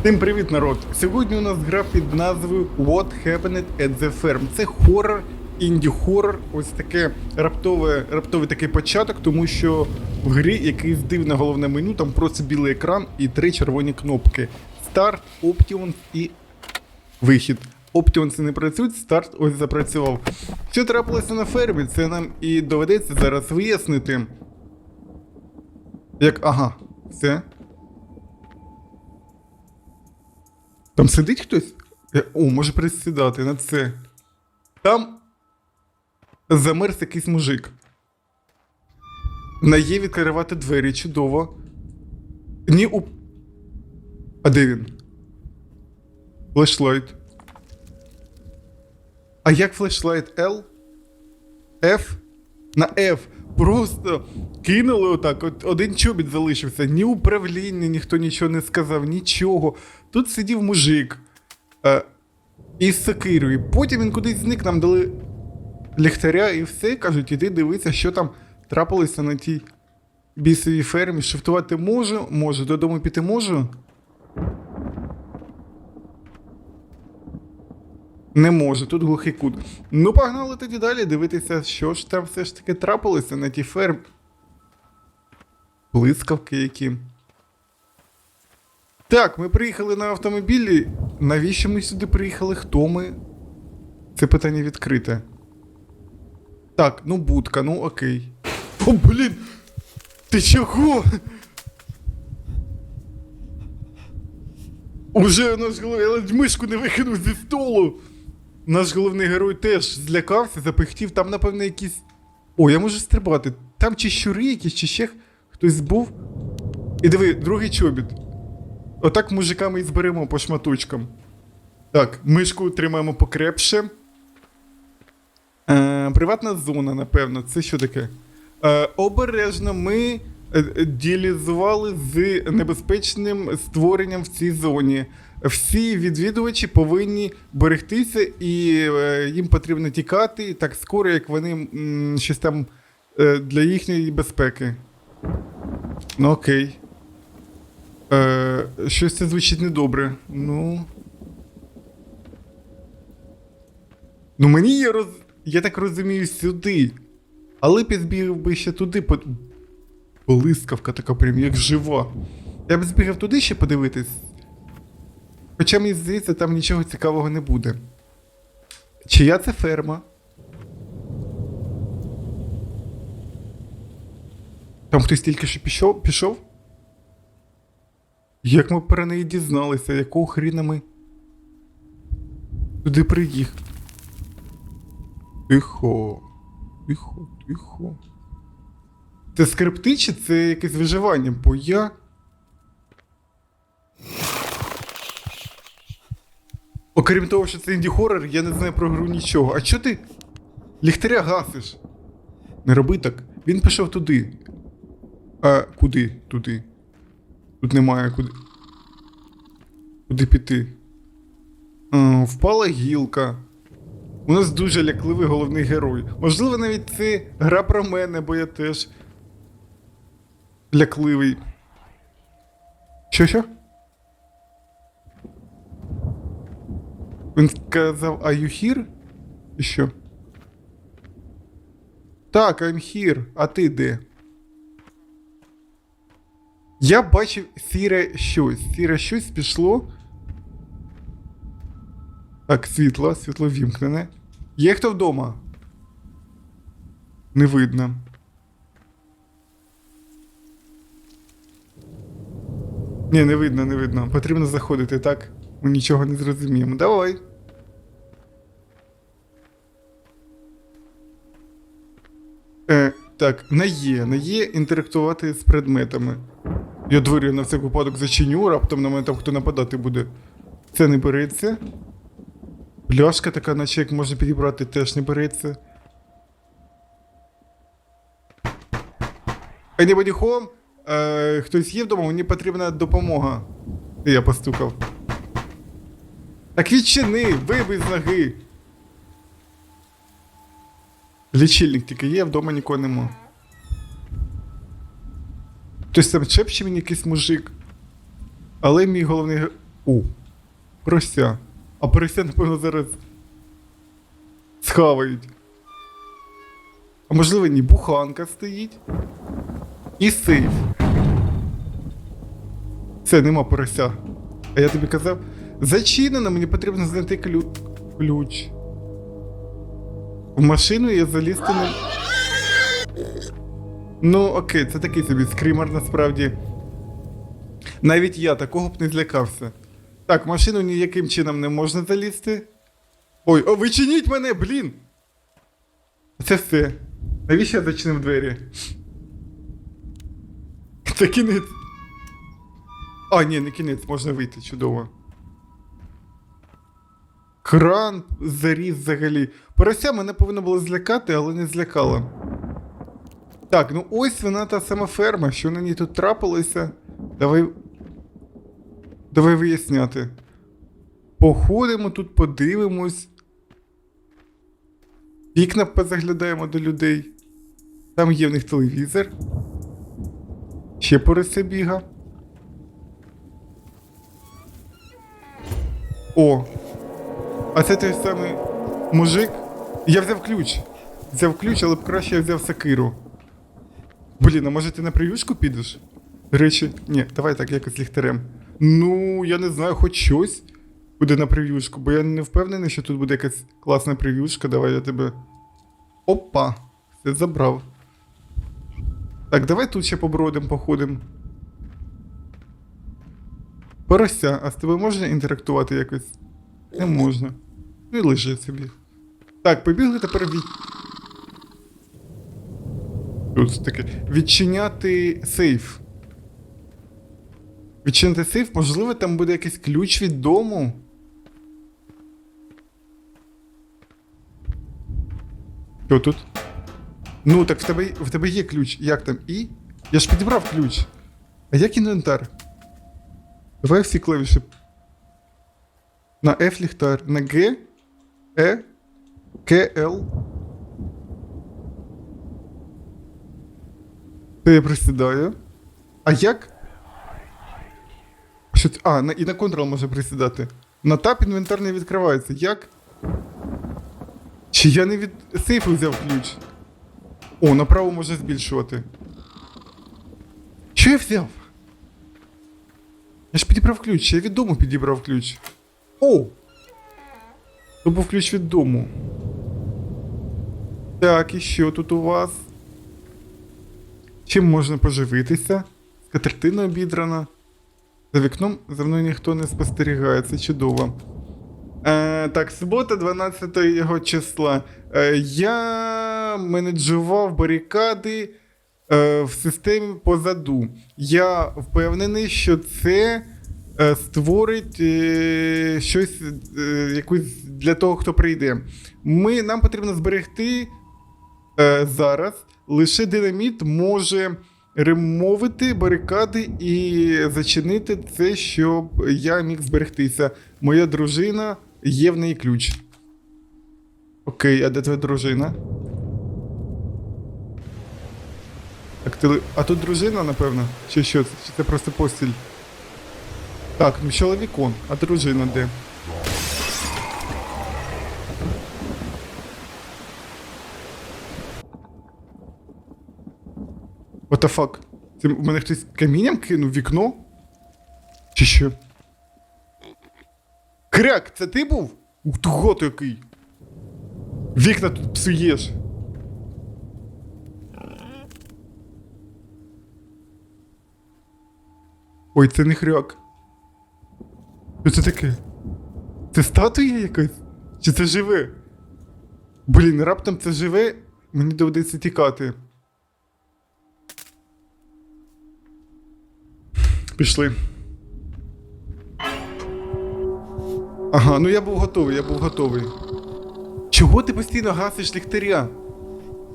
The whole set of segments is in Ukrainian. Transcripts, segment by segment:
Всім привіт, народ! Сьогодні у нас гра під назвою What Happened at the Farm. Це хоррор, інді-хоррор, ось таке раптове, раптовий такий початок, тому що в грі якийсь дивне головне меню, там просто білий екран і три червоні кнопки: Старт, Options і вихід. Options не працюють, старт ось запрацював. Що трапилося на фермі, це нам і доведеться зараз вияснити. Як, ага, все. Там сидить хтось? Е, О, може присідати на це. Там замерз якийсь мужик. На є відкривати двері, чудово. Ні у. А де він? Флешлайт. А як флешлайт L? F? На F. Просто кинули отак. От один чобіт залишився. Ні управління, ніхто нічого не сказав, нічого. Тут сидів мужик е, із сокирою. Потім він кудись зник, нам дали ліхтаря і все. Кажуть, іди дивися, що там трапилося на тій бісовій фермі. Шифтувати можу, можу, додому піти можу. Не може, тут глухий кут. Ну, погнали тоді далі дивитися, що ж там все ж таки трапилося на тій фермі. Блискавки які. Так, ми приїхали на автомобілі. Навіщо ми сюди приїхали? Хто ми? Це питання відкрите. Так, ну будка, ну окей. О, блін! Ти чого? Уже наш головний, я ледь мишку не викинув зі столу. Наш головний герой теж злякався, запихтів, там, напевно, якісь. О, я можу стрибати. Там чи щури якісь, чи ще хтось був. І диви, другий чобіт. Отак мужиками і зберемо по шматочкам. Так, мишку тримаємо покрепше. Е, приватна зона, напевно. Це що таке? Е, обережно ми е, е, діалізували з небезпечним створенням в цій зоні. Всі відвідувачі повинні берегтися, і е, їм потрібно тікати так скоро, як вони щось там е, для їхньої безпеки. Ну окей. Е, щось це звучить недобре. Ну. Ну мені є роз... я так розумію, сюди. Але я би ще туди. По... Блискавка така прям як жива. Я б збігав туди ще подивитись. Хоча мені здається, там нічого цікавого не буде. Чия це ферма? Там хтось тільки що пішов? пішов? Як ми про неї дізналися, якого хріна ми туди приїхали? Тихо. Тихо, тихо. Це скрипти чи це якесь виживання? Бо я. Окрім того, що це інді-хоррор, я не знаю про гру нічого. А чого ти ліхтаря гасиш? Не роби так. Він пішов туди. А куди? Туди. Тут немає куди. Куди піти? А, впала гілка. У нас дуже лякливий головний герой. Можливо, навіть це гра про мене, бо я теж лякливий. Що що? Він сказав, are you here? І що? Так, I'm here. А ти де? Я бачив сіре щось. Сіре щось пішло. Так, світло, світло вімкнене. Є хто вдома? Не видно. Ні, не видно, не видно. Потрібно заходити, так? Ми нічого не зрозуміємо. Давай. Е, так, не є, не є інтерактувати з предметами. Я двері на всяк випадок зачиню, раптом на мене там хто нападати буде. Це не береться. Пляшка така, наче як можна підібрати, теж не береться. Anybody home? Е, хтось є вдома, мені потрібна допомога. Я постукав. Так відчини, вибий з ноги. Лічильник тільки є, вдома нікого нема. Хтось там чепче мені якийсь мужик. Але мій головний О, порося. А порося, напевно, зараз схавають. А можливо, ні, буханка стоїть. І сейф. Все, нема порося. А я тобі казав, зачинено, мені потрібно знайти клю... ключ. В машину я залізти не. Ну, окей, це такий собі скример насправді. Навіть я такого б не злякався. Так, машину ніяким чином не можна залізти. Ой, о, вичиніть мене, блін! Це все. Навіщо я зачинив двері? Це кінець. А, ні, не кінець, можна вийти, чудово. Кран заріс взагалі. Порося мене повинно було злякати, але не злякало. Так, ну ось вона та сама ферма, що на ній тут трапилося. Давай. Давай виясняти. Походимо тут, подивимось. Вікна позаглядаємо до людей. Там є в них телевізор. Ще порося біга. О! А це той самий мужик. Я взяв ключ. Взяв ключ, але б краще я взяв сакиру. Блін, а може ти на прив'юшку підеш? Речі, ні, давай так якось ліхтарем. Ну, я не знаю, хоч щось буде на прев'юшку, бо я не впевнений, що тут буде якась класна прев'юшка. Давай я тебе. Опа! Все забрав. Так, давай тут ще побродим, походим. Порося, а з тобою можна інтерактувати якось? Не можна. Ну і лежи собі. Так, побігли тепер від. Тут таке. Відчиняти сейф. Відчинити сейф, можливо, там буде якийсь ключ від дому. Що тут? Ну, так в тебе, в тебе є ключ. Як там? І? Я ж підібрав ключ. А як інвентар? Давай всі клавіші. На F ліхтар. На G, L. Це я присідаю. А як? Що це? А, на, і на Ctrl може присідати. На тап інвентар не відкривається. Як? Чи я не від сейфу взяв ключ? О, направо можна збільшувати. Що я взяв? Я ж підібрав ключ, я від дому підібрав ключ. О! То був ключ від дому. Так, і що тут у вас? Чим можна поживитися? Скатертина обідрана. За вікном за мною ніхто не спостерігає, це чудово. Е, так, субота, 12 його числа. Е, я менеджував барикади е, в системі позаду. Я впевнений, що це створить е, щось е, якусь для того, хто прийде. Ми, нам потрібно зберегти е, зараз. Лише динаміт може ремовити барикади і зачинити це, щоб я міг зберегтися. Моя дружина є в неї ключ. Окей, а де твоя дружина? Так, ти... А тут дружина, напевно? Чи що? Чи це просто постіль? Так, чоловік он, а дружина де? What the fuck? Це мене хтось камінням кинув вікно? Чи що? Кряк, це ти був? Ух ти гот який. Вікна тут псуєш. Ой, це не хряк. Що це таке? Це статуя якась? Чи це живе? Блін, раптом це живе, мені доведеться тікати. Пішли. Ага, ну я був готовий, я був готовий. Чого ти постійно гасиш ліхтаря?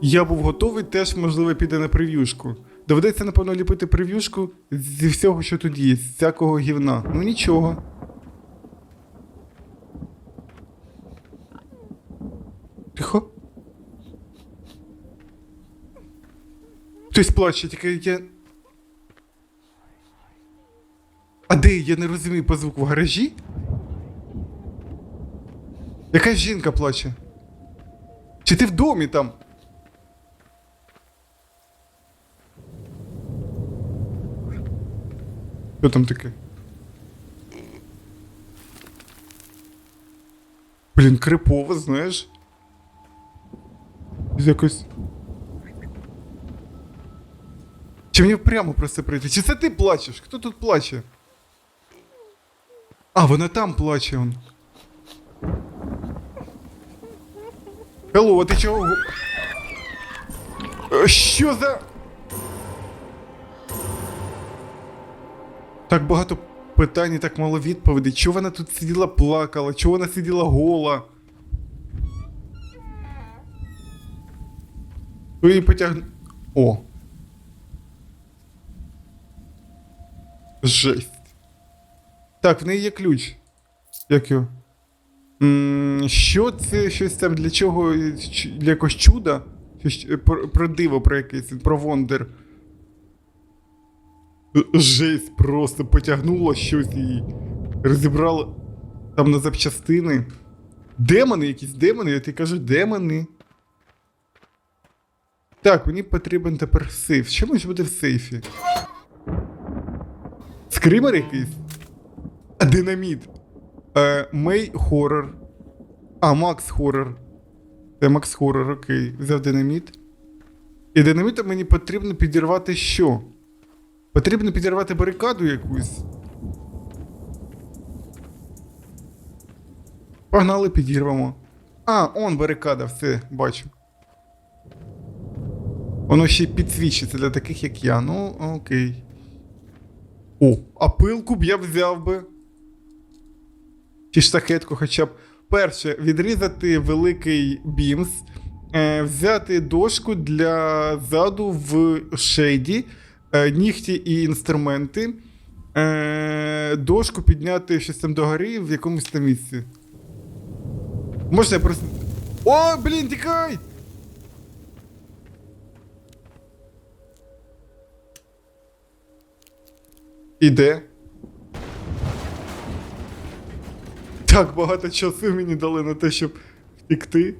Я був готовий, теж, можливо, піде на прев'юшку. Доведеться, напевно, ліпити прев'юшку зі всього, що тут є, з всякого гівна. Ну нічого. Тихо. Хтось плаче, тільки я. А де? Я не розумію по звуку в гаражі? Якась жінка плаче. Чи ти в домі там? Що там таке? Блін, крипово, знаєш? Якось. Чи мені прямо просто прийти? Чи це ти плачеш? Хто тут плаче? А, вона там плаче он. Hello, а ти чого? Е, Що за. Так багато питань і так мало відповідей. Чого вона тут сиділа плакала? Чого вона сиділа гола? Хто її потягне. О. Жесть. Так, в неї є ключ. Як його? Що це щось там для чого? Для якогось чуда? Е, про, диво про якесь, про вондер. Жесть просто потягнуло щось і розібрало там на запчастини. Демони, якісь демони, я тобі кажу, демони. Так, мені потрібен тепер сейф. Що може бути в сейфі? Скример якийсь? Динаміт. Е, Мей хоррор. А, Макс хоррор. Це Макс хоррор, окей. Взяв динаміт. І динамітом мені потрібно підірвати що? Потрібно підірвати барикаду якусь. Погнали, підірвемо. А, он барикада, все, бачу. Воно ще й підсвічиться для таких, як я. Ну, окей. О, а пилку б я взяв би. Чи штахетку хоча б. Перше, відрізати великий бімс, е, взяти дошку для заду в шейді, е, нігті і інструменти, е, дошку підняти щось там догори в якомусь там місці. Можна я просто. О, блін, тікай! Іде. Так багато часу мені дали на те, щоб втекти.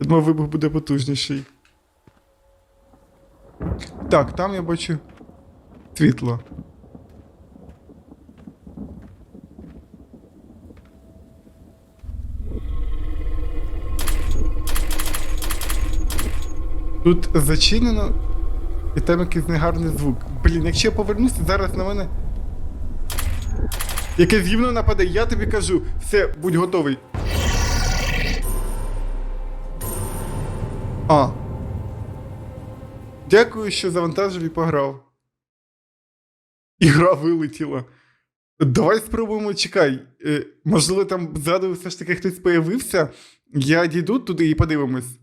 Я думав, вибух буде потужніший. Так, там я бачу світло. Тут зачинено. І там якийсь негарний звук. Блін, якщо я повернуся, зараз на мене. Якесь гівно нападе, я тобі кажу, все, будь готовий. А. Дякую, що завантажив і пограв. Ігра вилетіла. Давай спробуємо, чекай. Е, можливо, там ззаду все ж таки хтось появився. Я дійду туди і подивимось.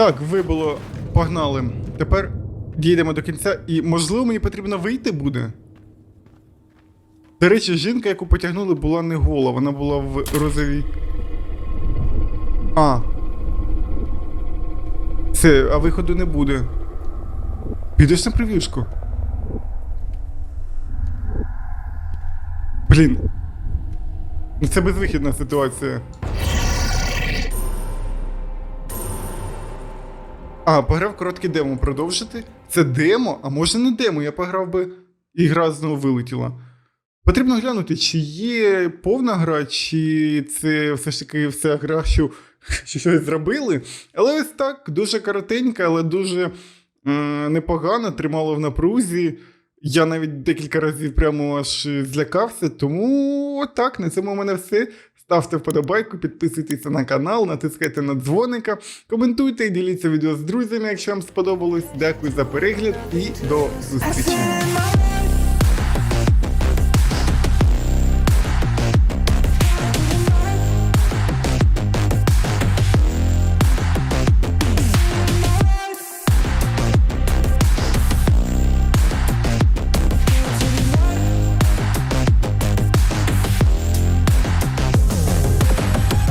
Так, вибило, погнали. Тепер дійдемо до кінця, і можливо мені потрібно вийти буде. До речі, жінка, яку потягнули, була не гола, вона була в розовій. А. Це, а виходу не буде. Підеш на прев'юшку? Блін. Це безвихідна ситуація. А, пограв короткий демо продовжити. Це демо, а може не демо, я пограв би і гра знову вилетіла. Потрібно глянути, чи є повна гра, чи це все ж таки вся гра, що, що щось зробили. Але ось так, дуже коротенька, але дуже е, непогано, тримало в напрузі. Я навіть декілька разів прямо аж злякався, тому отак, на цьому у мене все. Ставте вподобайку, підписуйтесь на канал, натискайте на дзвоника, коментуйте і діліться відео з друзями, якщо вам сподобалось. Дякую за перегляд і до зустрічі.